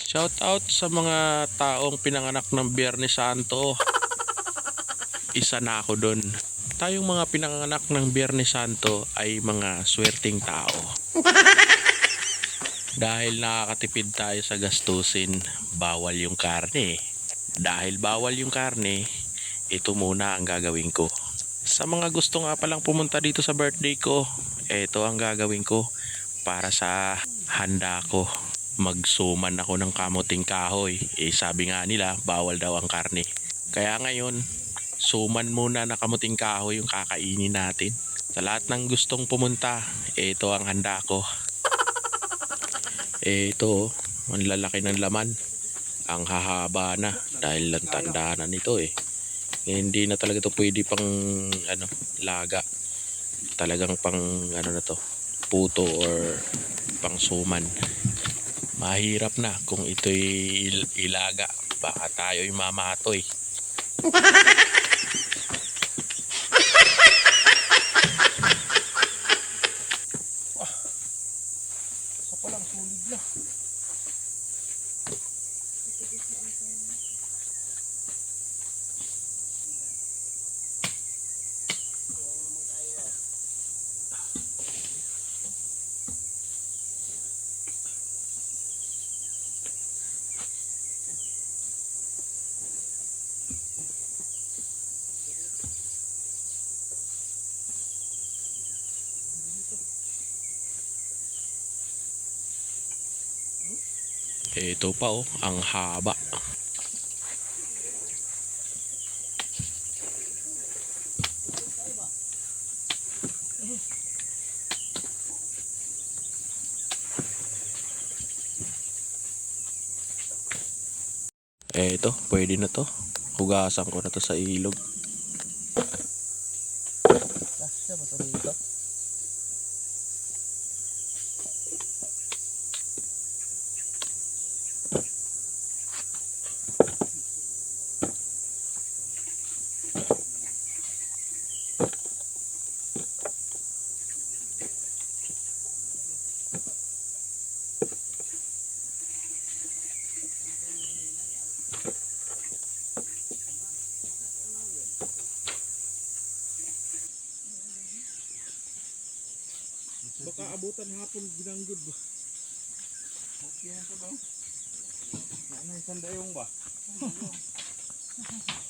Shout out sa mga taong pinanganak ng Biyernes Santo. Isa na ako doon. Tayong mga pinanganak ng Biyernes Santo ay mga swerting tao. Dahil nakakatipid tayo sa gastusin, bawal yung karne. Dahil bawal yung karne, ito muna ang gagawin ko. Sa mga gusto nga palang pumunta dito sa birthday ko, ito ang gagawin ko para sa handa ko. Magsuman ako ng kamuting kahoy. Eh sabi nga nila, bawal daw ang karne. Kaya ngayon, suman muna na kamuting kahoy yung kakainin natin. Sa lahat ng gustong pumunta, ito ang handa ko. Eh ito, oh, ang lalaki ng laman. Ang hahaba na dahil lang tanda na nito eh. Eh, Hindi na talaga to pwede pang ano, laga. Talagang pang ano na to, puto or pang suman. Mahirap na kung ito'y il- ilaga. Baka tayo'y mamatoy. Ito pa oh, ang haba. Eh ito, pwede na to. Hugasan ko na to sa ilog. Baka abutan hapon binanggod ba? Okay na po daw. Ano isang dayong ba?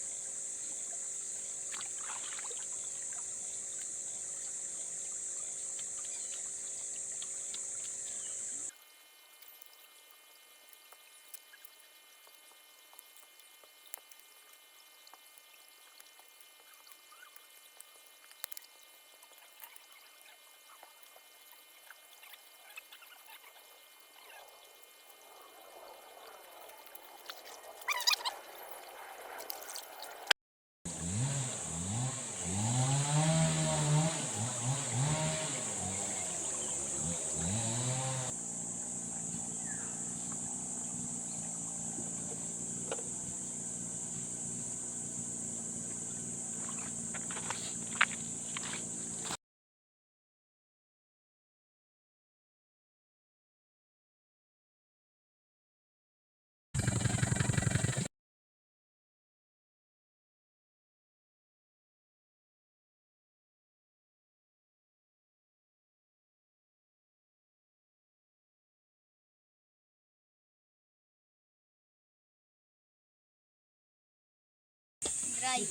Dry.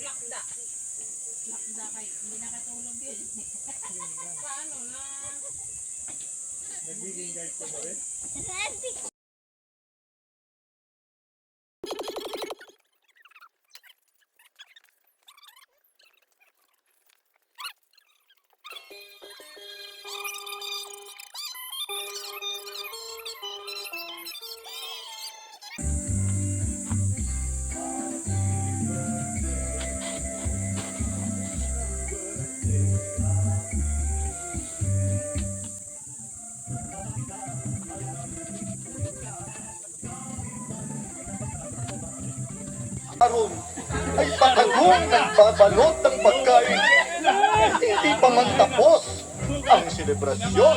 Lakda. Lakda kay hindi nakatulog yun. Paano na? Guard ko ba rin? Patagong nagbabalot ng pagkain. Hindi pa man tapos ang selebrasyon.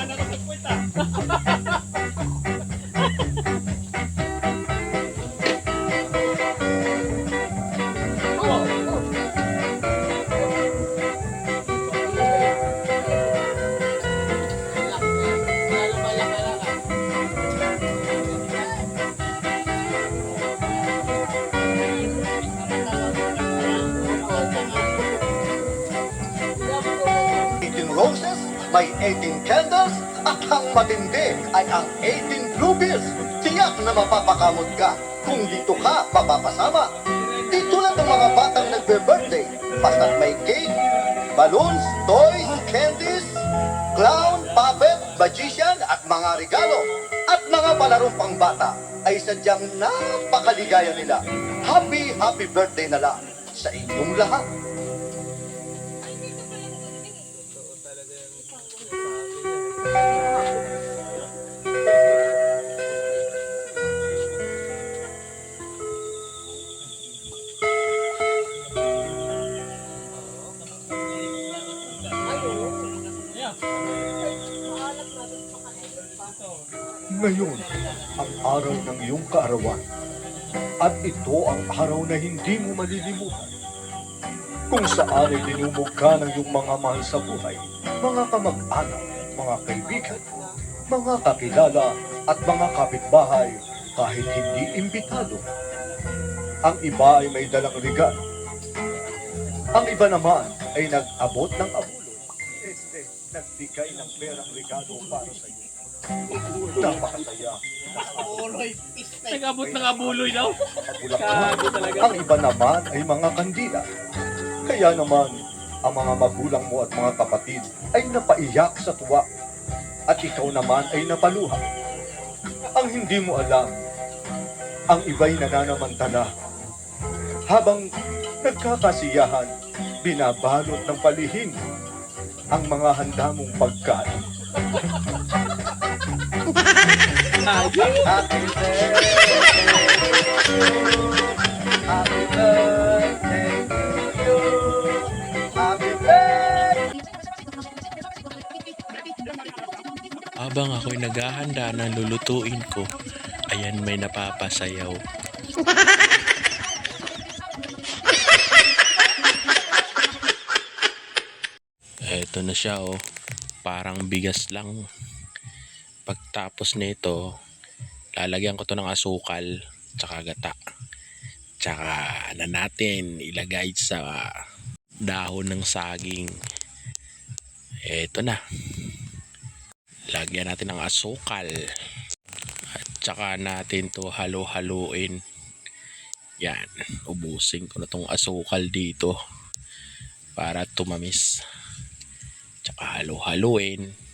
May 18 candles, at ang matindi ay ang 18 blueberries. Tiyak na mapapakamot ka kung dito ka mapapasama. Di tulad ng mga batang nagbe-birthday, basta't may cake, balloons, toys, candies, clown, puppet, magician at mga regalo at mga palarong pangbata ay sadyang napakaligaya nila. Happy, happy birthday na lang sa inyong lahat. Ngayon, ang araw ng iyong kaarawan. At ito ang araw na hindi mo malilimutan. Kung saan ay dinumog ka ng iyong mga mahal sa buhay, mga kamag-anak, mga kaibigan, mga kakilala at mga kapitbahay kahit hindi imbitado. Ang iba ay may dalang regalo. Ang iba naman ay nag-abot ng abulo. Este, nagbigay ng perang regalo para sa iyo. Napakasaya. Nag-abot ng abuloy daw. Bulaklak. Ang iba naman ay mga kandila. Kaya naman, ang mga magulang mo at mga kapatid ay napaiyak sa tuwa. At ikaw naman ay napaluha. Ang hindi mo alam, ang iba'y nananamantala. Habang nagkakasiyahan, binabalot ng palihim ang mga handa mong pagkain. Happy. Habang ako'y naghahanda ng lulutuin ko, ayan may napapasayaw. Eto na siya oh. Parang bigas lang. Pagtapos nito, lalagyan ko to ng asukal tsaka gata. Tsaka na natin ilagay sa dahon ng saging. Eto na. Lagyan natin ng asukal. At tsaka natin to halo-haluin. Yan. Ubusin ko na tong asukal dito. Para tumamis. Tsaka halo-haluin.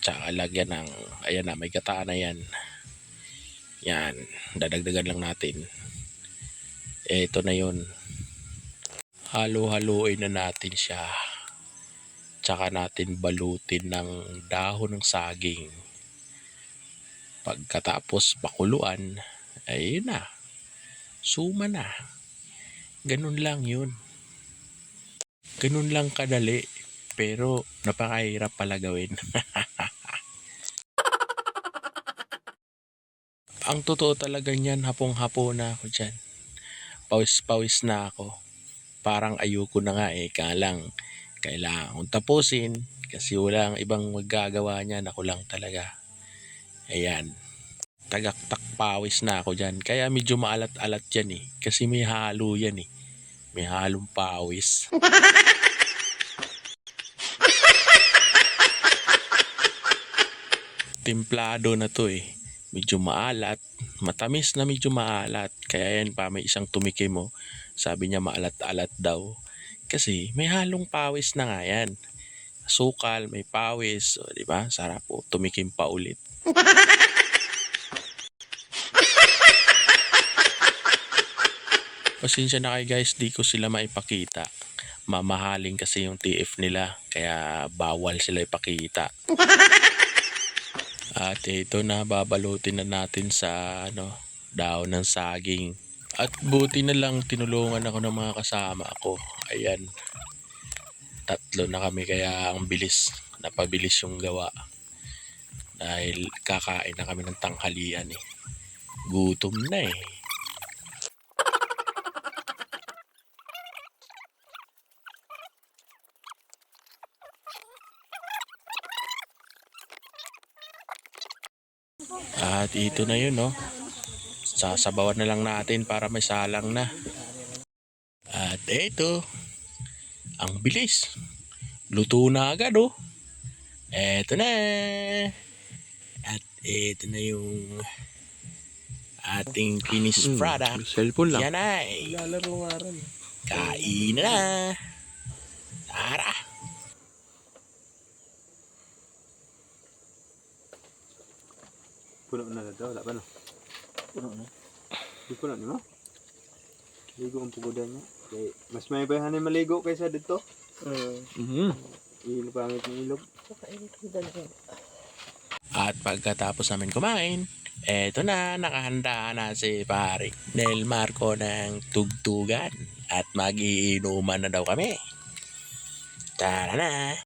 Tsaka lagyan ng, ayan na, may gata na yan. Yan. Dadagdagan lang natin. Ito na yun. Halo-haluin na natin siya tsaka natin balutin ng dahon ng saging. Pagkatapos pakuluan, ay yun na. Suma na. Ganun lang yun. Ganun lang kadali. Pero napakahirap pala gawin. Ang totoo talaga niyan, hapong-hapo na ako dyan. Pawis-pawis na ako. Parang ayoko na nga eh, kalang kailangan kong tapusin kasi walang ibang magagawa niyan ako lang talaga. Ayan. Tagaktak pawis na ako dyan. Kaya medyo maalat-alat yan eh kasi may halo yan eh. May halong pawis. Templado na to eh medyo maalat matamis na medyo maalat kaya yan pa may isang tumikim mo sabi niya maalat-alat daw kasi may halong pawis na nga yan. Sukal, may pawis, o, di ba? Sarap po, tumikim pa ulit. Pasensya na kayo guys, di ko sila maipakita. Mamahaling kasi yung TF nila, kaya bawal sila ipakita. At ito na, babalutin na natin sa ano, daon ng saging. At buti na lang tinulungan ako ng mga kasama ko. Ayan. Tatlo na kami kaya ang bilis. Napabilis yung gawa. Dahil kakain na kami ng tanghalian eh. Gutom na eh. At ito na yun, no? Sasabawan na lang natin para may salang na. At ito, ang bilis. Luto na agad, oh. Eto na. At ito na yung ating finished product. Cellphone Yan ay. Lalaro nga rin. Kain na. Tara. Puno na na daw, pa no? Puno na. Di puno ni mo? Ligo ang pugodan niya. Kay, mas may bayahan maligo kaysa dito. Mhm. Ilog pangit ng ilog. At pagkatapos namin kumain, eto na, nakahanda na si pare Nel Marco ng tugtugan at magiinuman na daw kami. Tara na!